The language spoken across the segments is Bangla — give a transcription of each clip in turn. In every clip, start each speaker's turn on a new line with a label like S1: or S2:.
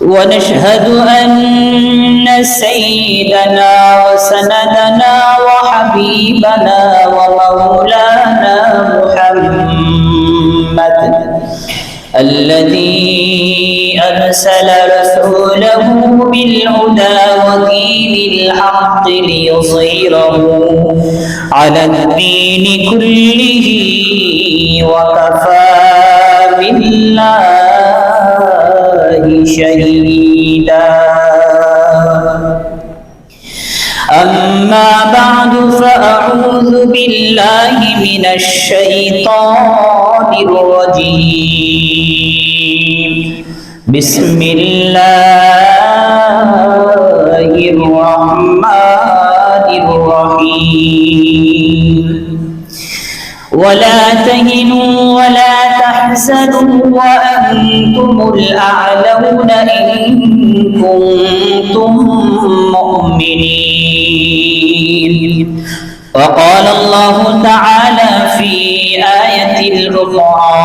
S1: ونشهد أن سيدنا وسندنا وحبيبنا ومولانا محمد الذي أرسل رسوله بالهدى ودين الحق ليظهره على الدين كله وكفى بالله شهيدا. أما بعد فأعوذ بالله من الشيطان الرجيم. بسم الله الرحمن الرحيم. ولا ولا تحزنوا وأنتم الأعلون إن كنتم مؤمنين. وقال الله تعالى في آية الأخرى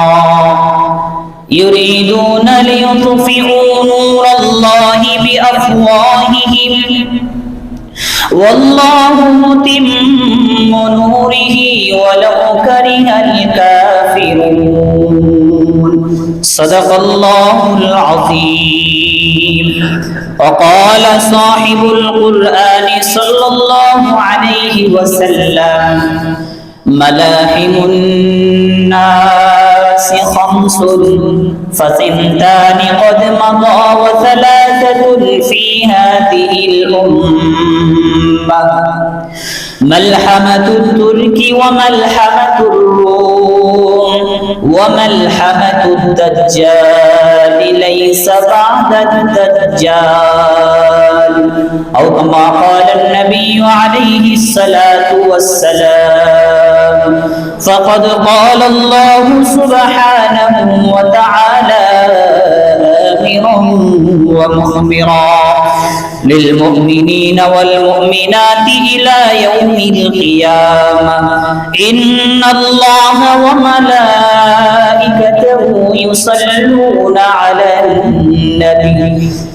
S1: يريدون ليطفئوا نور الله بأفواههم. والله متم نوره ولو كره الكافرون. صدق الله العظيم وقال صاحب القرآن صلى الله عليه وسلم ملاحم الناس خمس فثنتان قد مضى وثلاثة في هذه الأمة ملحمة الترك وملحمة الروم وملحمة الدجال ليس بعد الدجال؟ أو كما قال النبي عليه الصلاة والسلام فقد قال الله سبحانه وتعالى آمرا ومخبرا. للمؤمنين والمؤمنات إلى يوم القيامة. إن الله وملائكته يصلون على النبي.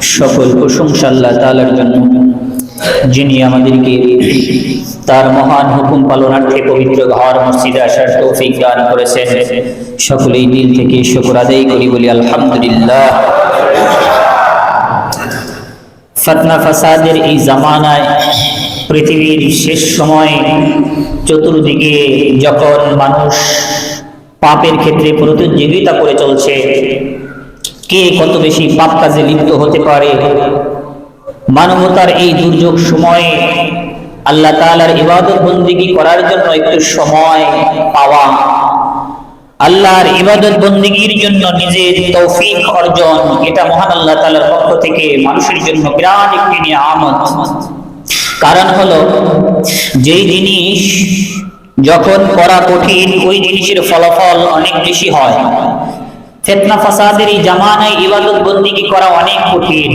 S1: সকল প্রশংসা আল্লাহ তালার জন্য। যিনি আমাদেরকে তার মহান হুকুম পালনার্থে পবিত্র ঘর, মসজিদে আসার তৌফিক দান করেছেন। সকলেই দিল থেকে শুকর আদায় করি বলি, আলহামদুলিল্লাহ। ফতনা ফাসাদের এই জামানায় পৃথিবীর শেষ সময় চতুর্দিকে যখন মানুষ পাপের ক্ষেত্রে প্রতিযোগিতা করে চলছে কে কত বেশি পাপ কাজে লিপ্ত হতে পারে? মানবতার এই দুর্যোগ সময়ে আল্লাহ তাআলার ইবাদত বন্দিগি করার জন্য একটু সময় পাওয়া। আল্লাহর ইবাদত বন্দিগির জন্য নিজের তৌফিক অর্জন, এটা মহান আল্লাহ তালার পক্ষ থেকে মানুষের জন্য বিরাট একটি নিয়ামত। কারণ হলো, যেই জিনিস যখন করা কঠিন, ওই জিনিসের ফলাফল অনেক বেশি হয়। ফেতনা ফাসাদের এই জামানায় ইবাদত বন্দিগি করা অনেক কঠিন।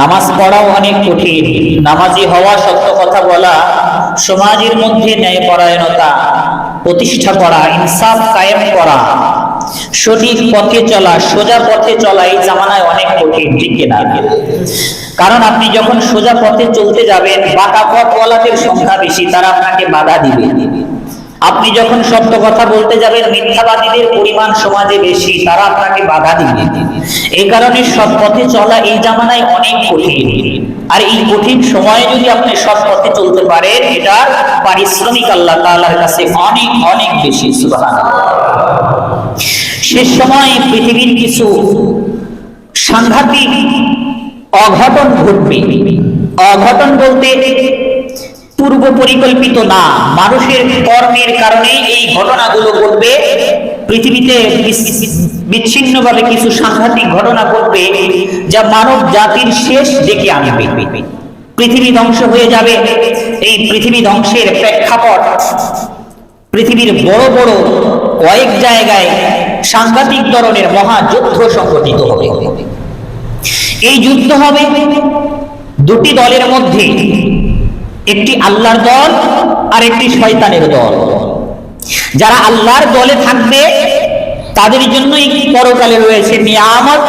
S1: নামাজ পড়াও অনেক কঠিন। নামাজি হওয়া সত্য কথা বলা সমাজের মধ্যে ন্যায় পরায়ণতা প্রতিষ্ঠা করা, ইনসাফ কায়েম করা, সঠিক পথে চলা, সোজা পথে চলা এই জামানায় অনেক কঠিন, ঠিক কিনা? কারণ আপনি যখন সোজা পথে চলতে যাবেন, বাঁকা পথওয়ালাদের সংখ্যা বেশি, তারা আপনাকে বাধা দিবে। আপনি যখন সত্য কথা বলতে যাবেন, মিথ্যাবাদীদের পরিমাণ সমাজে বেশি, তারা আপনাকে বাধা দিবে। এই কারণে সৎ পথে চলা এই জামানায় অনেক কঠিন। আর এই কঠিন সময়ে যদি আপনি সৎ পথে চলতে পারেন, এটা পারিশ্রমিক আল্লাহ তাআলার কাছে অনেক অনেক বেশি, সুবহানাল্লাহ। শেষ সময় পৃথিবীর কিছু সাংঘাতিক অঘটন ঘটবে। অঘটন বলতে পূর্ব পরিকল্পিত না। মানুষের কর্মের কারণে এই ঘটনাগুলো ঘটবে। পৃথিবীতে বিচ্ছিন্নভাবে কিছু সাংঘাতিক ঘটনা ঘটবে যা মানব জাতির শেষ ডেকে আনবে। পৃথিবী ধ্বংস হয়ে যাবে। এই পৃথিবী ধ্বংসের প্রেক্ষাপট পৃথিবীর বড় বড় কয়েক জায়গায় সাংঘাতিক ধরনের মহাযুদ্ধ সংঘটিত হবে। এই যুদ্ধ হবে। দুটি দলের মধ্যে একটি আল্লাহর দল আর একটি শয়তানের দল। যারা আল্লাহর দলে থাকবে, তাদের জন্যই পরকালে রয়েছে নিয়ামত?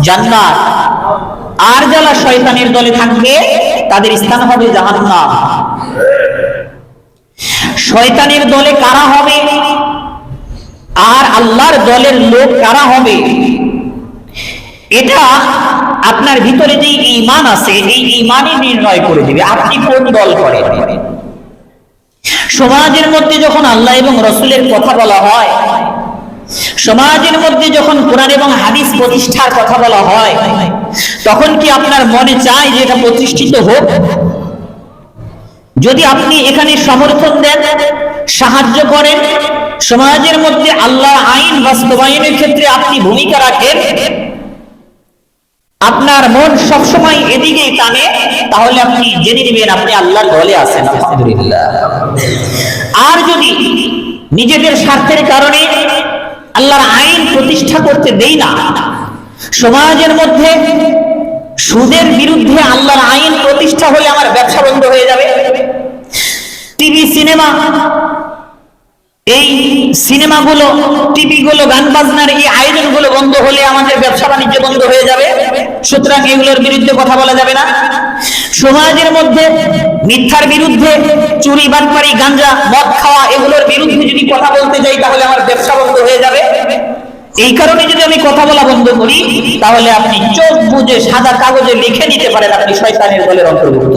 S1: জান্নাত। আর যারা শয়তানের দলে থাকবে, তাদের স্থান হবে জাহান্নাম। শয়তানের দলে কারা হবে? আর আল্লাহর দলের লোক কারা হবে? এটা আপনার ভিতরে যে ইমান আছে, এই ইমানই নির্ণয় করে দিবে। আপনি কোন দল করেন সমাজের মধ্যে যখন আল্লাহ এবং রসুলের কথা বলা হয়, সমাজের মধ্যে যখন কোরআন এবং হাদিস প্রতিষ্ঠার কথা বলা হয়, তখন কি আপনার মনে চায় যে এটা প্রতিষ্ঠিত হোক? যদি আপনি এখানে সমর্থন দেন, সাহায্য করেন, সমাজের মধ্যে আল্লাহ আইন বাস্তবায়নের ক্ষেত্রে আপনি ভূমিকা রাখেন আপনার মন সবসময় এদিকেই টানে তাহলে আপনি জেনে নেবেন আপনি আল্লাহর দলে আছেন, আলহামদুলিল্লাহ। আর যদি নিজেদের স্বার্থের কারণে আল্লাহর আইন প্রতিষ্ঠা করতে দেই না, সমাজের মধ্যে সুদের বিরুদ্ধে আল্লাহর আইন প্রতিষ্ঠা হলে আমার ব্যবসা বন্ধ হয়ে যাবে। টিভি, সিনেমা এই সিনেমাগুলো, টিভিগুলো, গান বাজনার এই আয়োজনগুলো বন্ধ হলে আমাদের ব্যবসা বাণিজ্য বন্ধ হয়ে যাবে। সুতরাং এগুলোর বিরুদ্ধে কথা বলা যাবে না। সমাজের মধ্যে মিথ্যার বিরুদ্ধে চুরি, বাটপারি, গাঞ্জা, মদ খাওয়া, এগুলোর বিরুদ্ধে যদি কথা বলতে যাই, তাহলে আমার ব্যবসা বন্ধ হয়ে যাবে। এই কারণে যদি আমি কথা বলা বন্ধ করি, তাহলে আপনি চোখ বুঝে সাদা কাগজে লিখে নিতে পারেন, আপনি শয়তানের দলের অন্তর্ভুক্ত